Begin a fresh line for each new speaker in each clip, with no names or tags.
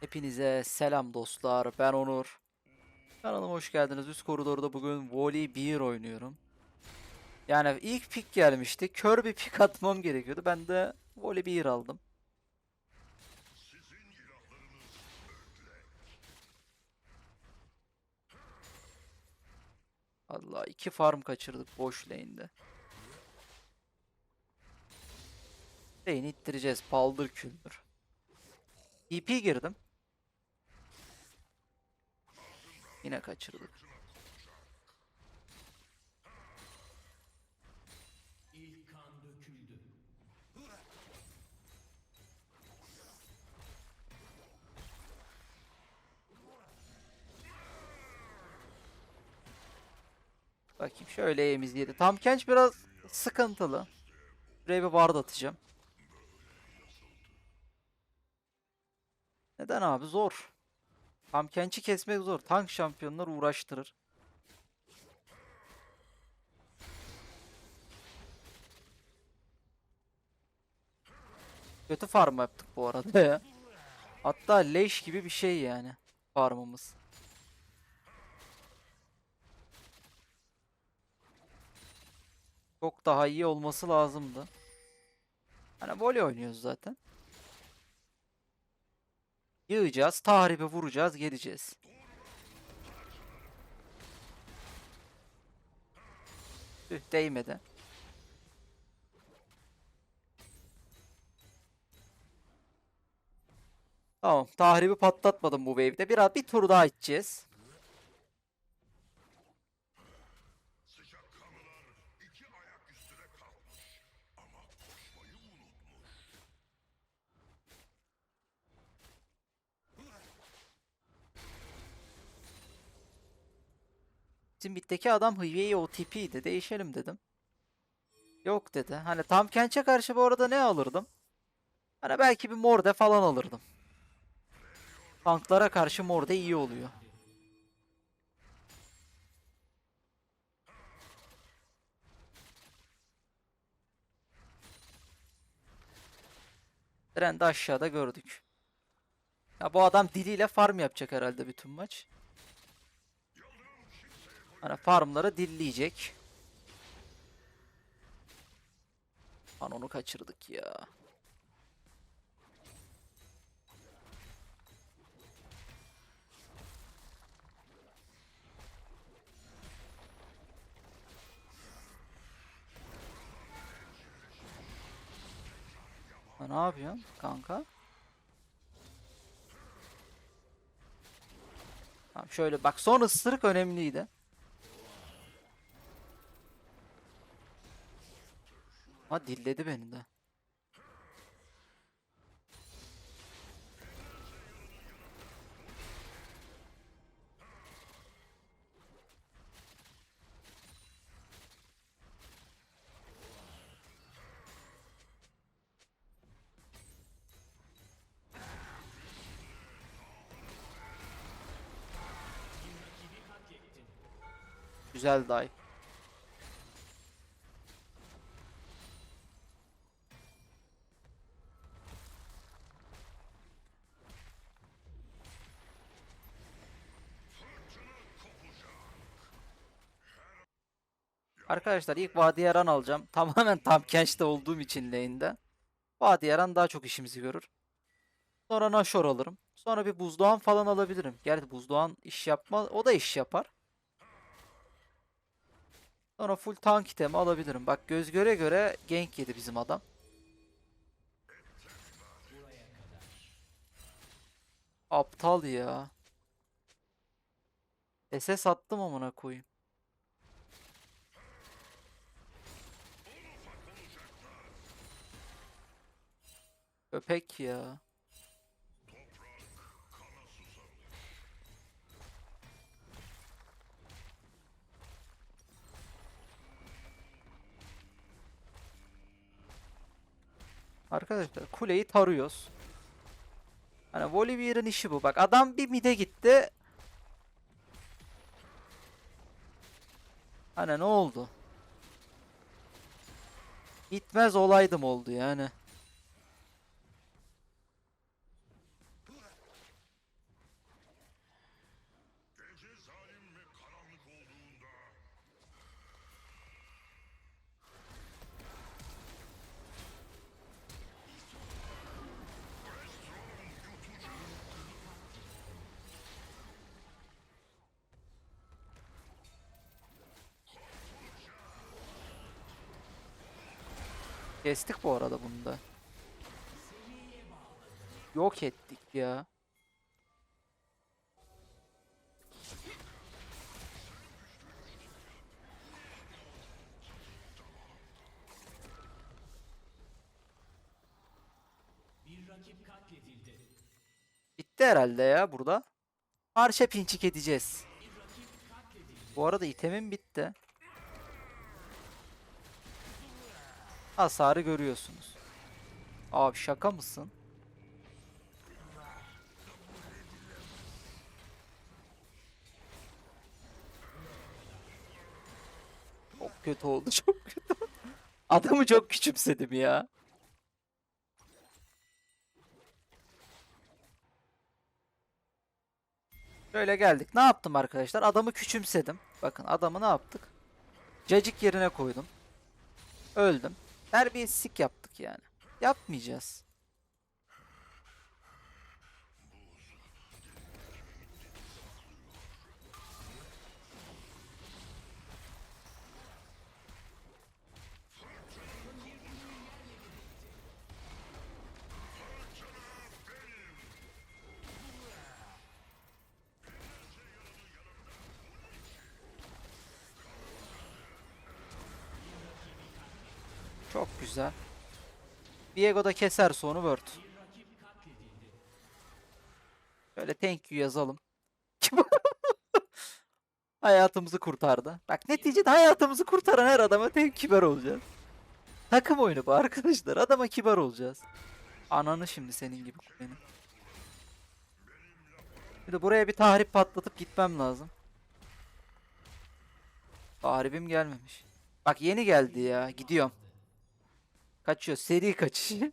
Hepinize selam dostlar. Ben Onur. Kanalıma hoş geldiniz. Üst koridorda bugün Volley 1 oynuyorum. Yani ilk pik gelmişti. Kör bir pik atmam gerekiyordu. Ben de Volley 1 aldım. Allah iki farm kaçırdık boş lane'de. Lane'i ittireceğiz. Paldır küldür. TP girdim. Yine kaçırdık. Bakayım şöyle yemiz yedi. Tam Kench biraz sıkıntılı. Buraya bir ward atacağım. Neden abi? Zor. Tam Kench'i kesmek zor. Tank şampiyonlar uğraştırır. Kötü farm yaptık bu arada ya. Hatta leş gibi bir şey yani farmımız. Çok daha iyi olması lazımdı. Hani voley oynuyoruz zaten. Yığacağız, tahribe vuracağız, geleceğiz. Tüh değmedi. Tamam, tahribi patlatmadım bu wave'de. Biraz bir tur daha içeceğiz. Bizim bitteki adam Hıveyi OTP'ydi. Değişelim dedim. Yok dedi. Hani tam Kench'e karşı bu arada ne alırdım? Hani belki bir Morde falan alırdım. Tanklara karşı Morde iyi oluyor. Trendi aşağıda gördük. Ya bu adam diliyle farm yapacak herhalde bütün maç. Hani farmları dilleyecek. Lan onu kaçırdık ya. Ha, ne yapıyorsun kanka? Tamam şöyle bak son ısırık önemliydi. Ama dilledi beni de. Güzel dive. Arkadaşlar ilk Vadiyaran alacağım. Tamamen tam Kench'te olduğum için lane'de. Vadiyaran daha çok işimizi görür. Sonra Nashor alırım. Sonra bir buzdoğan falan alabilirim. Gerçi buzdoğan iş yapma, o da iş yapar. Sonra full tank itemi alabilirim. Bak göz göre göre gank yedi bizim adam. Aptal ya. SS attım amına koyayım. Köpek ya. Arkadaşlar kuleyi tarıyoruz. Hani Volibear'ın işi bu. Bak adam bir mide gitti. Hani ne oldu? Gitmez olaydım oldu yani. Kestik bu arada bunu da. Yok ettik ya. Bitti herhalde ya burada. Parça pinçik edeceğiz. Bu arada itemim bitti. Hasarı görüyorsunuz. Abi şaka mısın? Çok kötü oldu, çok kötü. Adamı çok küçümsedim ya. Şöyle geldik. Ne yaptım arkadaşlar? Adamı küçümsedim. Bakın adamı ne yaptık? Cacık yerine koydum. Öldüm. Terbiyesizlik yaptık yani. Yapmayacağız. Çok güzel. Viego da keser sonu Word. Şöyle thank you yazalım. hayatımızı kurtardı. Bak neticede hayatımızı kurtaran her adama tek kibar olacağız. Takım oyunu bu arkadaşlar. Adama kibar olacağız. Ananı şimdi senin gibi benim. Bir de buraya bir tahrip patlatıp gitmem lazım. Tahribim gelmemiş. Bak yeni geldi ya. Gidiyorum. Kaçıyor. Seri kaçış.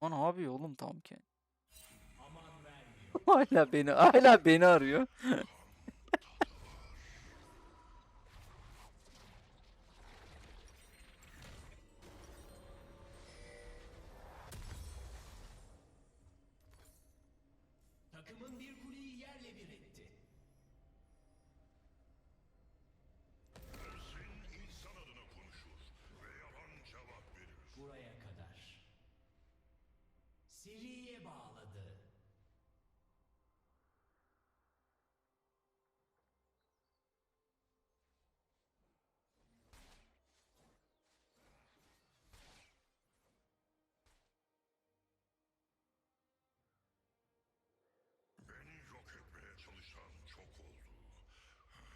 O ne yapıyor oğlum tam ki? hala beni hala beni arıyor.
Takımın bir yerle bir etti.
insan adına konuşur ve yalan cevap verir.
Buraya kadar. Seriye bağladı.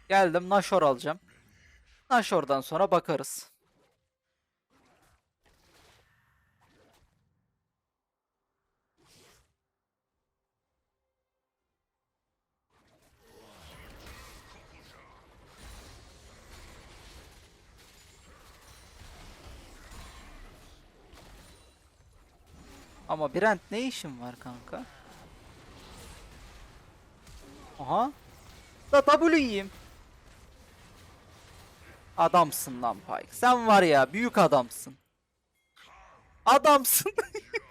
Geldim Nashor alacağım. Nashor'dan sonra bakarız. Ama Brent ne işin var kanka? Aha. Da W yiyeyim. Adamsın lan Pyke. Sen var ya büyük adamsın. Adamsın.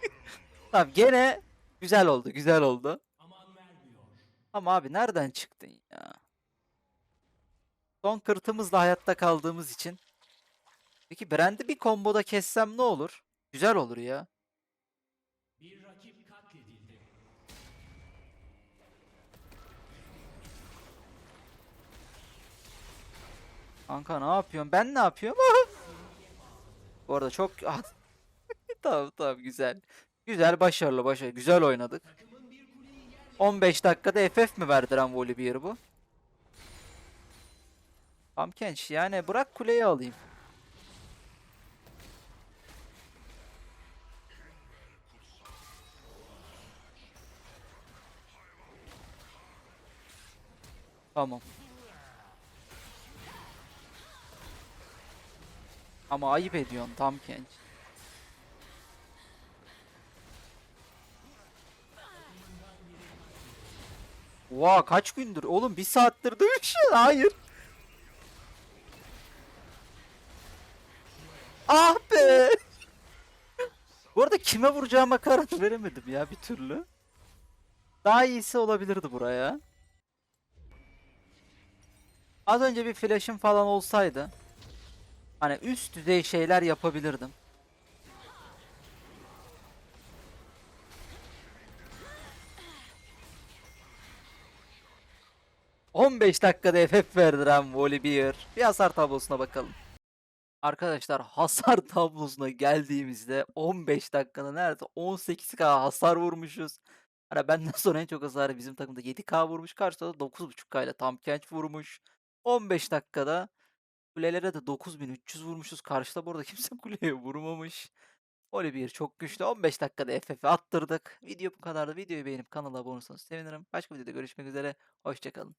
tamam gene güzel oldu güzel oldu. Ama abi nereden çıktın ya? Son kırtımızla hayatta kaldığımız için. Peki Brand'i bir komboda kessem ne olur? Güzel olur ya. Kanka ne yapıyorsun? Ben ne yapıyorum? Bu arada çok... tamam tamam güzel. Güzel başarılı başarılı. Güzel oynadık. 15 dakikada FF mi verdiren Volibear bu? Pumpkinch yani bırak kuleyi alayım. Tamam. Ama ayıp ediyorsun tam genç. Oha kaç gündür? Oğlum bir saattir dövüşüyor. Hayır. Ah be. Bu arada kime vuracağıma karar veremedim ya bir türlü. Daha iyisi olabilirdi buraya. Az önce bir flash'ım falan olsaydı hani üst düzey şeyler yapabilirdim. ...15 dakikada FF verdiren Volibear. Bir hasar tablosuna bakalım. Arkadaşlar hasar tablosuna geldiğimizde 15 dakikada nerede 18k hasar vurmuşuz. Hani benden sonra en çok hasarı bizim takımda 7k vurmuş. Karşıda da 9.5k ile tam genç vurmuş. 15 dakikada kulelere de 9300 vurmuşuz. Karşıda bu arada kimse kuleye vurmamış. Olivier çok güçlü. 15 dakikada FF attırdık. Video bu kadardı. Videoyu beğenip kanala abone olursanız sevinirim. Başka videoda görüşmek üzere. Hoşçakalın.